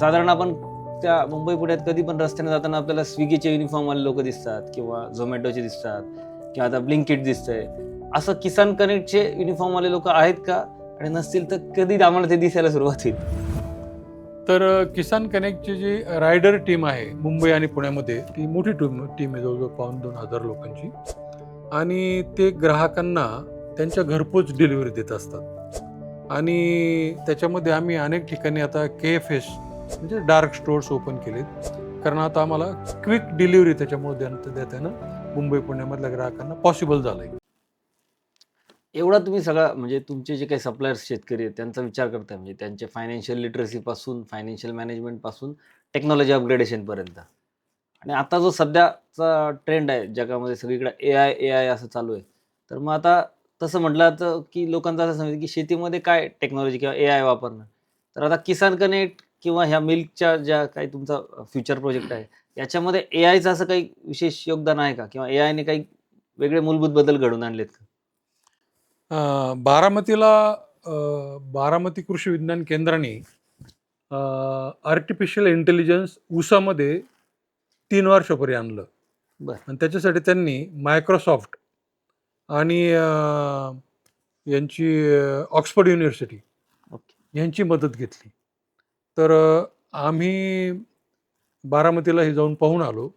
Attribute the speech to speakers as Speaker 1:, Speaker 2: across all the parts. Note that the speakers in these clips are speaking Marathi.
Speaker 1: साधारण आपण त्या मुंबई पुण्यात कधी पण रस्त्याने जाताना आपल्याला स्विगीचे युनिफॉर्म वाले लोक दिसतात किंवा झोमॅटोचे दिसतात किंवा आता ब्लिंकिट दिसतंय. असं किसान कनेक्टचे युनिफॉर्म वाले लोक आहेत का? आणि नसतील तर कधी आम्हाला ते दिसायला सुरुवात होईल.
Speaker 2: तर किसान कनेक्टची जी रायडर टीम आहे मुंबई आणि पुण्यामध्ये ती मोठी टीम टीम आहे जवळजवळ पाऊन दोन हजार लोकांची. आणि ते ग्राहकांना त्यांच्या घरपोच डिलिव्हरी देत असतात. आणि त्याच्यामध्ये आम्ही अनेक ठिकाणी आता के एफ एस म्हणजे डार्क स्टोअर्स ओपन केलेत. कारण आता आम्हाला क्विक डिलिव्हरी त्याच्यामुळे देण्यात देताना मुंबई पुण्यामधल्या ग्राहकांना पॉसिबल झालंय.
Speaker 1: एवढा तुम्ही सगळा म्हणजे तुमचे जे काही सप्लायर्स शेतकरी आहेत त्यांचा विचार करताय म्हणजे त्यांचे फायनान्शियल लिटरसी पासून फायनान्शियल मॅनेजमेंटपासून टेक्नॉलॉजी अपग्रेडेशन पर्यंत. आणि आता जो सध्याचा ट्रेंड आहे जगामध्ये सगळीकडे ए आय ए आय असं चालू आहे तर मग आता तसं म्हटलं तर की लोकांचं असं समज की शेतीमध्ये काय टेक्नॉलॉजी किंवा ए आय वापरणं. तर आता किसान कनेक्ट किंवा ह्या मिल्कच्या ज्या काही तुमचा फ्युचर प्रोजेक्ट आहे याच्यामध्ये ए आयचं असं काही विशेष योगदान आहे का? किंवा ए आयने काही वेगळे मूलभूत बदल घडून आणलेत का?
Speaker 2: बारामतीला बारामती कृषी विज्ञान केंद्राने आर्टिफिशियल इंटेलिजन्स ऊसामध्ये तीन वर्षापूर्वी आणलं.
Speaker 1: बरं.
Speaker 2: आणि त्याच्यासाठी त्यांनी मायक्रोसॉफ्ट आणि यांची ऑक्सफर्ड युनिव्हर्सिटी
Speaker 1: ओके.
Speaker 2: यांची मदत घेतली. तर आम्ही बारामतीला हे जाऊन पाहून आलो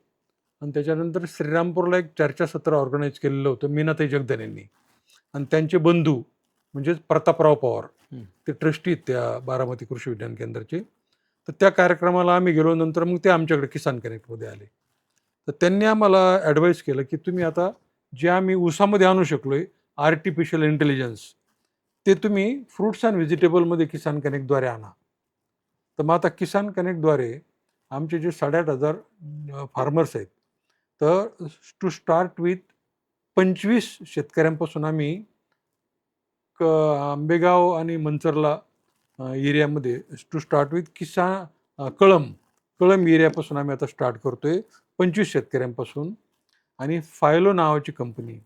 Speaker 2: आणि त्याच्यानंतर श्रीरामपूरला एक चर्चासत्र ऑर्गनाईज केलेलं होतं मीनाताई जगदन यांनी. आणि त्यांचे बंधू म्हणजेच प्रतापराव पवार. ते ट्रस्टी आहेत त्या बारामती कृषी विज्ञान केंद्राचे. तर त्या कार्यक्रमाला आम्ही गेलो नंतर मग ते आमच्याकडे किसान कनेक्टमध्ये आले. तर त्यांनी आम्हाला ॲडवाईस केलं की तुम्ही आता जे आम्ही ऊसामध्ये आणू शकलोय आर्टिफिशियल इंटेलिजन्स ते तुम्ही फ्रुट्स अँड व्हेजिटेबलमध्ये किसान कनेक्टद्वारे आणा. तर मग आता किसान कनेक्टद्वारे आमचे जे साडेआठ हजार फार्मर्स आहेत तर टू स्टार्ट विथ पंचवीस शेतकऱ्यांपासून आम्ही क आंबेगाव आणि मंचरला एरियामध्ये टू स्टार्ट विथ किसान कळम कळम एरियापासून आम्ही आता स्टार्ट करतो आहे पंचवीस शेतकऱ्यांपासून. आणि फायलो नावाची कंपनी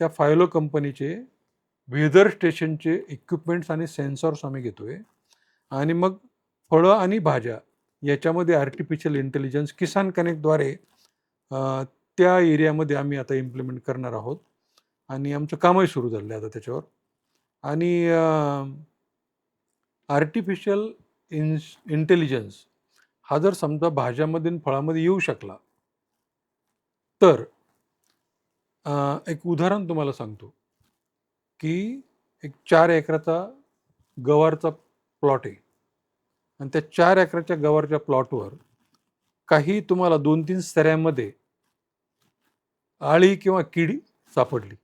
Speaker 2: त्या फायलो कंपनीचे वेदर स्टेशनचे इक्विपमेंट्स आणि सेन्सॉर्स आम्ही घेतो आहे आणि मग फळं आणि भाज्या याच्यामध्ये आर्टिफिशियल इंटेलिजन्स किसान कनेक्टद्वारे त्या एरियामध्ये आम्ही आता इम्प्लिमेंट करणार आहोत. आणि आमचं कामही सुरू झालं आहे आता त्याच्यावर. आणि आर्टिफिशियल इन्स इंटेलिजन्स हा जर समजा भाज्यामध्ये आणि फळामध्ये येऊ शकला तर एक उदाहरण तुम्हाला सांगतो की एक चार एकराचा गवारचा प्लॉट आहे. आणि त्या चार एकराच्या गवारच्या प्लॉटवर काही तुम्हाला दोन तीन सऱ्यामध्ये आळी किंवा कीड सापडली.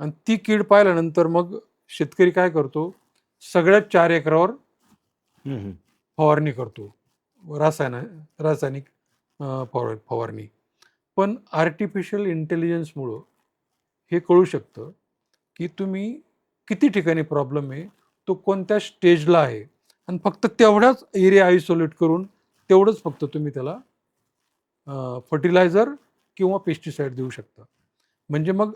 Speaker 2: आणि ती कीड पाहिल्यानंतर मग शेतकरी काय करतो? सगळ्यात चार एकरावर फवारणी करतो. रासायन रासायनिक फवार फवारणी. पण आर्टिफिशियल इंटेलिजन्समुळं हे कळू शकतं की तुम्ही किती ठिकाणी प्रॉब्लेम आहे तो कोणत्या स्टेजला आहे? आणि फक्त तेवढाच एरिया आयसोलेट करून तेवढंच फक्त तुम्ही त्याला फर्टिलायझर किंवा पेस्टिसाईड देऊ शकता. म्हणजे मग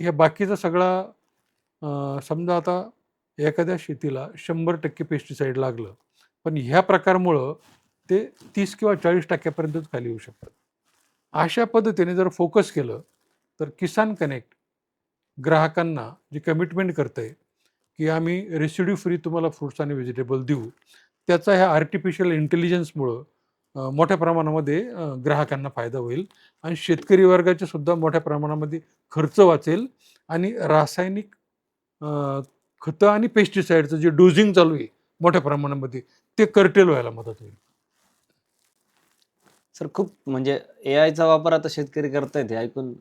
Speaker 2: ह्या बाकीचा सगळा समजा आता एखाद्या शेतीला शंभर टक्के पेस्टिसाईड लागलं पण ह्या प्रकारमुळं ते तीस किंवा चाळीस टक्क्यापर्यंतच खाली येऊ शकतं अशा पद्धतीने जर फोकस केलं तर किसान कनेक्ट ग्राहकांना जी कमिटमेंट करतं आहे की आम्ही रेसिड्यू फ्री तुम्हाला फ्रुट्स आणि व्हेजिटेबल देऊ. त्याचा ह्या आर्टिफिशियल इंटेलिजन्समुळं मोठ्या प्रमाणामध्ये ग्राहकांना फायदा होईल आणि शेतकरी वर्गाचे सुद्धा मोठ्या प्रमाणामध्ये खर्च वाचेल आणि रासायनिक खतं आणि पेस्टिसाईडचं जे डोझिंग चालू आहे मोठ्या प्रमाणामध्ये ते कर्टेल व्हायला मदत होईल.
Speaker 1: सर खूप म्हणजे ए आयचा वापर आता शेतकरी करतायत हे ऐकून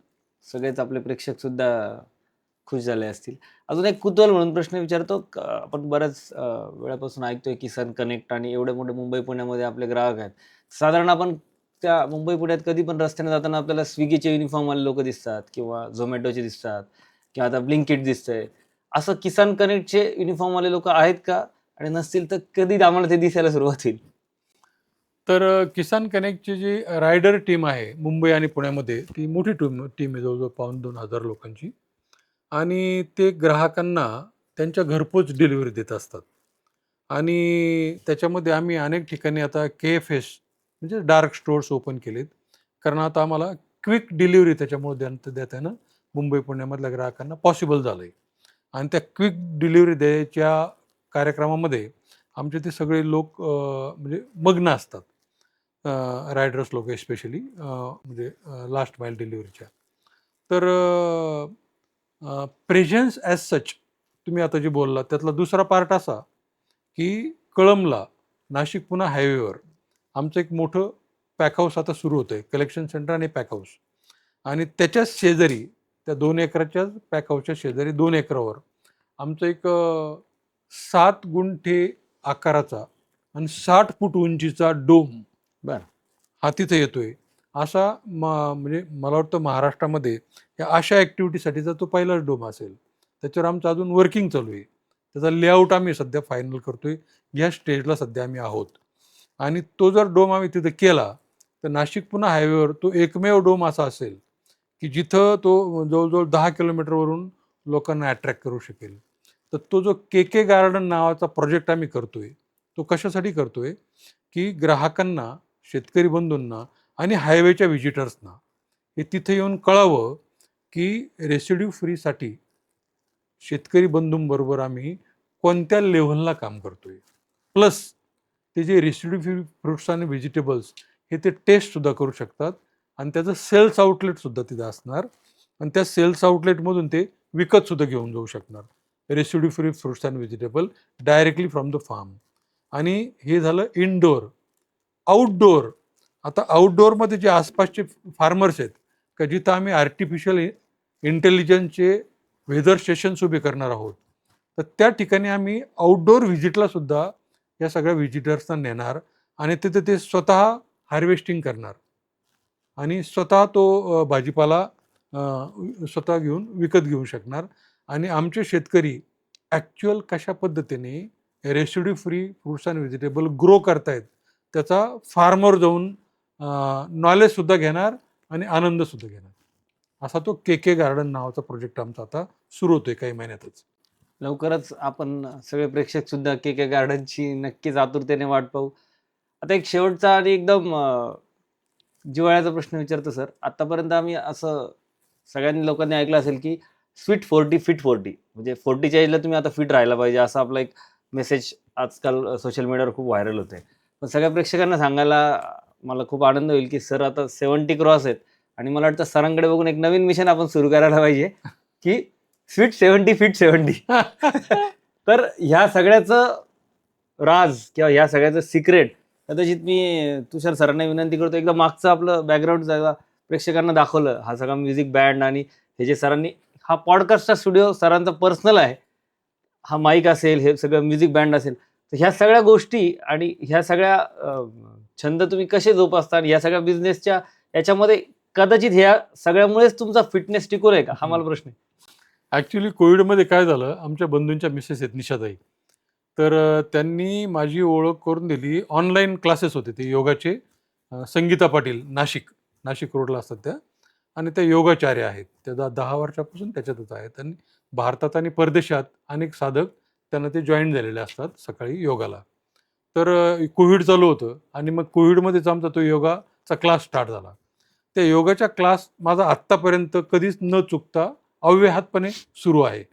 Speaker 1: सगळेच आपले प्रेक्षक सुद्धा खुश झाले असतील. अजून एक कुतूहल म्हणून प्रश्न विचारतो. आपण बऱ्याच वेळापासून ऐकतोय किसान कनेक्ट आणि एवढे मोठे मुंबई पुण्यामध्ये आपले ग्राहक आहेत. साधारण आपण त्या मुंबई पुण्यात कधी पण रस्त्याने जाताना आपल्याला स्विगीचे युनिफॉर्म वाले लोक दिसतात किंवा झोमॅटोचे दिसतात किंवा आता ब्लिंकिट दिसतंय. असं किसान कनेक्टचे युनिफॉर्म वाले लोक आहेत का? आणि नसतील तर कधी आम्हाला ते दिसायला सुरुवात होईल?
Speaker 2: तर किसान कनेक्टची जी रायडर टीम आहे मुंबई आणि पुण्यामध्ये ती मोठी टीम टीम आहे जवळजवळ पाऊन दोन हजार लोकांची. आणि ते ग्राहकांना त्यांच्या घरपोच डिलिव्हरी देत असतात. आणि त्याच्यामध्ये आम्ही अनेक ठिकाणी आता के एफ एस म्हणजे डार्क स्टोअर्स ओपन केलेत. कारण आता आम्हाला क्विक डिलिव्हरी त्याच्यामुळे द्या देताना मुंबई पुण्यामधल्या ग्राहकांना पॉसिबल झालं आहे आणि त्या क्विक डिलिव्हरी द्यायच्या कार्यक्रमामध्ये आमचे ते सगळे लोक म्हणजे मग्न असतात. रायडर्स लोक एस्पेशली म्हणजे लास्ट माईल डिलिव्हरीच्या तर प्रेझेन्स ॲज सच तुम्ही आता जे बोलला त्यातला दुसरा पार्ट असा की कळमला नाशिक पुणा हायवेवर आमचं एक मोठं पॅक हाऊस आता सुरू होतं आहे कलेक्शन सेंटर आणि पॅक हाऊस आणि त्याच्याच शेजारी त्या दोन एकराच्या पॅक हाऊसच्या शेजारी दोन एकरावर आमचं एक सात गुंठे आकाराचा आणि साठ फूट उंचीचा डोम
Speaker 1: बर.
Speaker 2: हा तिथे येतोय असा म म्हणजे मला वाटतं महाराष्ट्रामध्ये या अशा ॲक्टिव्हिटीसाठीचा तो पहिलाच डोम असेल त्याच्यावर आमचं अजून वर्किंग चालू आहे. त्याचा लेआउट आम्ही सध्या फायनल करतो आहे या स्टेजला सध्या आम्ही आहोत. आणि तो जर डोम आम्ही तिथं केला तर नाशिक पुन्हा हायवेवर तो एकमेव डोम असा असेल की जिथं तो जवळजवळ दहा किलोमीटरवरून लोकांना अट्रॅक्ट करू शकेल. तर तो जो के के गार्डन नावाचा प्रोजेक्ट आम्ही करतो आहे तो कशासाठी करतो आहे की ग्राहकांना शेतकरी बंधूंना आणि हायवेच्या व्हिजिटर्सना हे तिथे येऊन कळावं की रेसिड्यू फ्रीसाठी शेतकरी बंधूंबरोबर आम्ही कोणत्या लेव्हलला काम करतोय. प्लस ते जे रेसिड्यू फ्री फ्रुट्स आणि व्हेजिटेबल्स हे ते टेस्टसुद्धा करू शकतात आणि त्याचं सेल्स आउटलेटसुद्धा तिथं असणार आणि त्या सेल्स आउटलेटमधून ते विकतसुद्धा घेऊन जाऊ शकणार. Residue free fruits and vegetable directly from the farm आणि हे झालं इनडोअर आउटडोअर आता आउटडोअरमध्ये जे आसपासचे फार्मर्स आहेत का जिथं आम्ही आर्टिफिशियल इंटेलिजन्सचे वेदर स्टेशन्स उभे करणार आहोत तर त्या ठिकाणी आम्ही आउटडोअर व्हिजिटला सुद्धा या सगळ्या व्हिजिटर्सना नेणार आणि तिथे ते स्वतः हार्वेस्टिंग करणार. आणि स्वतः तो भाजीपाला स्वतः घेऊन विकत घेऊ शकणार. आणि आमचे शेतकरी ॲक्च्युअल कशा पद्धतीने residue free fruits and vegetable grow करतायत त्याचा फार्मर जाऊन नॉलेजसुद्धा घेणार आणि आनंदसुद्धा घेणार. असा तो के के गार्डन नावाचा प्रोजेक्ट आमचा आता सुरू होतोय काही महिन्यातच.
Speaker 1: लवकरच आपण सगळे प्रेक्षक सुद्धा के के गार्डनची नक्कीच आतुरतेने वाट पाहू. आता एक शेवटचा आणि एकदम जिवाळ्याचा जिव्हाळ्याचा प्रश्न विचारतो सर. आतापर्यंत आम्ही असं सगळ्यांनी लोकांनी ऐकलं असेल की स्वीट फोर्टी फिट फोर्टी म्हणजे फोर्टीच्या एजला तुम्ही आता फिट राहायला पाहिजे असा आपला एक मेसेज आजकाल सोशल मीडियावर खूप व्हायरल होते पण सगळ्या प्रेक्षकांना सांगायला मला खूप आनंद होईल की सर आता सेवन्टी क्रॉस आहेत. आणि मला वाटतं सरांकडे बघून एक नवीन मिशन आपण सुरू करायला पाहिजे की स्वीट सेवन्टी फिट सेवन्टी. तर ह्या सगळ्याचं राज किंवा ह्या सगळ्याचं सिक्रेट कदाचित मी तुषार सरांना विनंती करतो एकदा मागचं आपलं बॅकग्राऊंड जरा प्रेक्षकांना दाखवलं. हा सगळा म्युझिक बँड आणि हे जे सरांनी हा पॉडकास्टचा स्टुडिओ सरांचा पर्सनल आहे. हा माईक असेल हे सगळं म्युझिक बँड असेल. तर ह्या सगळ्या गोष्टी आणि ह्या सगळ्या छंद तुम्ही कसे जोपासता या सगळ्या बिझनेसच्या याच्यामध्ये कदाचित ह्या सगळ्यामुळेच तुमचा फिटनेस टिकून आहे का? हा मला प्रश्न आहे.
Speaker 2: ॲक्च्युली कोविडमध्ये काय झालं? आमच्या बंधूंच्या मिसेस आहेत निशाताई तर त्यांनी माझी ओळख करून दिली. ऑनलाईन क्लासेस होते ते योगाचे. संगीता पाटील नाशिक. नाशिक रोडला असतात त्या. आणि त्या योगाचार्य आहेत. त्या दा दहा वर्षापासून त्याच्यातच आहेत. आणि भारतात आणि परदेशात अनेक साधक त्यांना ते जॉईन झालेले असतात सकाळी योगाला. तर कोविड चालू होतं आणि मग कोविडमध्येच आमचा तो योगाचा क्लास स्टार्ट झाला. त्या योगाच्या क्लास माझा आत्तापर्यंत कधीच न चुकता अव्याहतपणे सुरू आहे.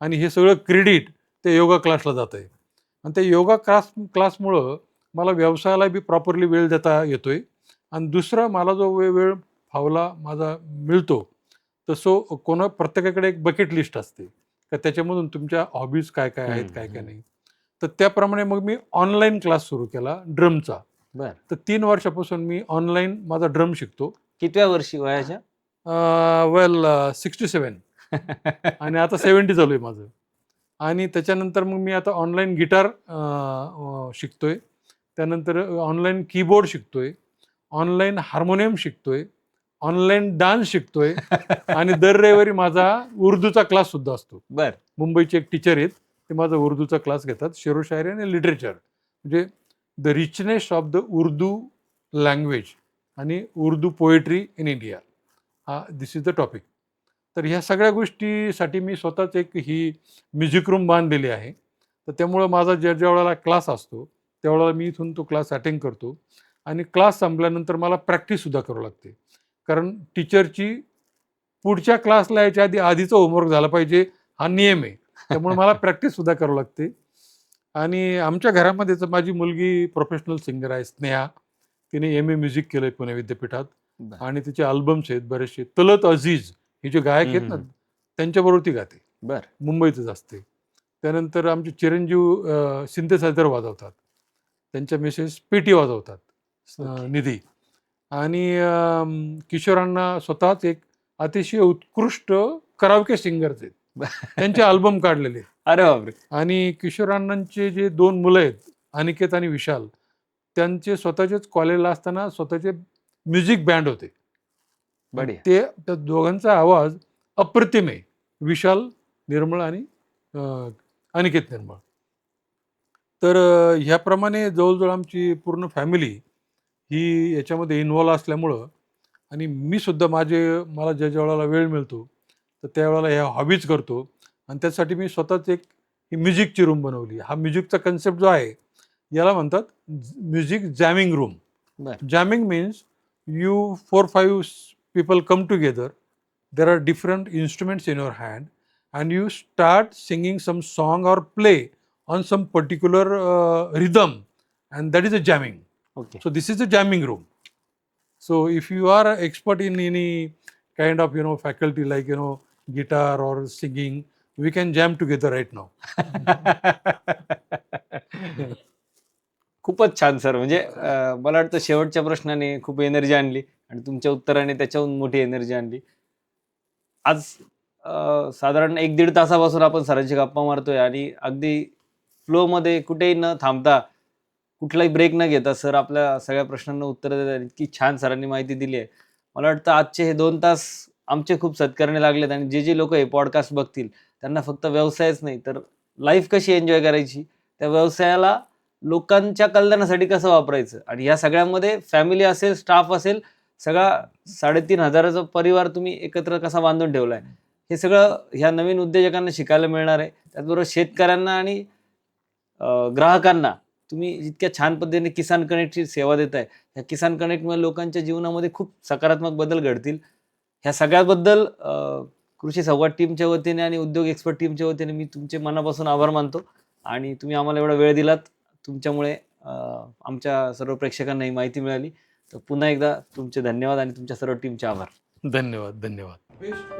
Speaker 2: आणि हे सगळं क्रेडिट त्या योगा क्लासला जात आहे. आणि त्या योगा क्लास क्लासमुळं मला व्यवसायाला बी प्रॉपरली वेळ देता येतोय. आणि दुसरा मला जो वेळ वेळ फावला माझा मिळतो तसो कोणा प्रत्येकाकडे एक बकेट लिस्ट असते. का त्याच्यामधून तुमच्या हॉबीज काय काय आहेत काय काय. नाही. तर त्याप्रमाणे मग मी ऑनलाईन क्लास सुरू केला ड्रमचा
Speaker 1: बर.
Speaker 2: तर तीन वर्षापासून मी ऑनलाईन माझा ड्रम शिकतो.
Speaker 1: कितव्या वर्षी वयाच्या?
Speaker 2: वेल सिक्स्टी सेवन आणि आता सेवन्टी चालू आहे माझं. आणि त्याच्यानंतर मग मी आता ऑनलाईन गिटार शिकतोय. त्यानंतर ऑनलाईन कीबोर्ड शिकतोय. ऑनलाईन हार्मोनियम शिकतोय. ऑनलाईन डान्स शिकतोय. आणि दर रविवारी माझा उर्दूचा क्लास सुद्धा असतो.
Speaker 1: बर.
Speaker 2: मुंबईचे एक टीचर आहेत. ते माझा उर्दूचा क्लास घेतात शेरोशायरी आणि लिटरेचर म्हणजे the richness of the Urdu language आणि उर्दू पोएट्री इन इंडिया हा दिस इज द टॉपिक तर ह्या सगळ्या गोष्टीसाठी मी स्वतःच एक ही म्युझिक रूम बांधलेली आहे. तर त्यामुळं माझा ज्या ज्या वेळेला क्लास असतो त्यावेळेला मी इथून तो क्लास अटेंड करतो. आणि क्लास संपल्यानंतर मला प्रॅक्टिससुद्धा करावं लागते. कारण टीचरची पुढच्या क्लासला यायच्या आधी आधीचा होमवर्क झाला पाहिजे हा नियम आहे. त्यामुळे मला प्रॅक्टिससुद्धा करावं लागते. आणि आमच्या घरामध्ये तर माझी मुलगी प्रोफेशनल सिंगर आहे स्नेहा. तिने एम ए म्युझिक केलं आहे पुणे विद्यापीठात. आणि तिचे अल्बम्स आहेत बरेचसे. तलत अझीज हे जे गायक आहेत ना. त्यांच्याबरोबर ती गाते.
Speaker 1: बर.
Speaker 2: मुंबईतच असते. त्यानंतर आमचे चिरंजीव सिंथेसायझर वाजवतात. त्यांच्या मिसेस पेटी वाजवतात. निधी. आणि किशोरांना स्वतःच एक अतिशय उत्कृष्ट करावके सिंगर्स आहेत. त्यांचे अल्बम काढलेले.
Speaker 1: अरे बापरे.
Speaker 2: आणि किशोरांनांचे जे दोन मुलं आहेत अनिकेत आणि विशाल त्यांचे स्वतःचेच कॉलेजला असताना स्वतःचे म्युझिक बँड होते.
Speaker 1: बढिया.
Speaker 2: ते त्या दोघांचा आवाज अप्रतिम आहे. विशाल निर्मळ आणि अनिकेत निर्मळ. तर ह्याप्रमाणे जवळजवळ आमची पूर्ण फॅमिली ही याच्यामध्ये इन्वॉल्व असल्यामुळं आणि मी सुद्धा माझे मला ज्या ज्या वेळेला वेळ मिळतो तर त्यावेळेला ह्या हॉबीज करतो. आणि त्यासाठी मी स्वतःच एक ही म्युझिकची रूम बनवली. हा म्युझिकचा कन्सेप्ट जो आहे याला म्हणतात music jamming room jamming means you four five people come together there are different instruments in your hand and you start singing some song or play on some particular rhythm and that is a jamming
Speaker 1: okay
Speaker 2: so this is a jamming room so if you are expert in any kind of you know faculty like you know guitar or singing we can jam together right now.
Speaker 1: खूपच छान सर. म्हणजे अं, मला वाटतं शेवटच्या प्रश्नाने खूप एनर्जी आणली आणि तुमच्या उत्तराने त्याच्याहून मोठी एनर्जी आणली. आज अं, साधारण एक दीड तासापासून आपण सरांची गप्पा मारतोय आणि अगदी फ्लोमध्ये कुठेही न थांबता कुठलाही ब्रेक न घेता सर आपल्या सगळ्या प्रश्नांना उत्तर देतात. इतकी छान सरांनी माहिती दिली आहे. मला वाटतं आजचे हे दोन तास आमचे खूप सत्कारणे लागलेत आणि जे जे लोक हे पॉडकास्ट बघतील त्यांना फक्त व्यवसायच नाही तर लाईफ कशी एन्जॉय करायची? त्या व्यवसायाला लोकांच्या कल्याणासाठी कसं वापरायचं? आणि या सगळ्यामध्ये फॅमिली असेल स्टाफ असेल सगळा साडेतीन हजाराचा परिवार तुम्ही एकत्र कसा बांधून ठेवला आहे हे सगळं ह्या नवीन उद्योजकांना शिकायला मिळणार आहे. त्याचबरोबर शेतकऱ्यांना आणि ग्राहकांना तुम्ही इतक्या छान पद्धतीने किसान कनेक्टची सेवा देत आहे ह्या किसान कनेक्टमुळे लोकांच्या जीवनामध्ये खूप सकारात्मक बदल घडतील. ह्या सगळ्याबद्दल कृषी संवाद टीमच्या वतीने आणि उद्योग एक्सपर्ट टीमच्या वतीने मी तुमचे मनापासून आभार मानतो. आणि तुम्ही आम्हाला एवढा वेळ दिलात तुमच्यामुळे आमच्या सर्व प्रेक्षकांना ही माहिती मिळाली. तर पुन्हा एकदा तुमचे धन्यवाद आणि तुमच्या सर्व टीमचे आभार.
Speaker 2: धन्यवाद धन्यवाद. बेस्ट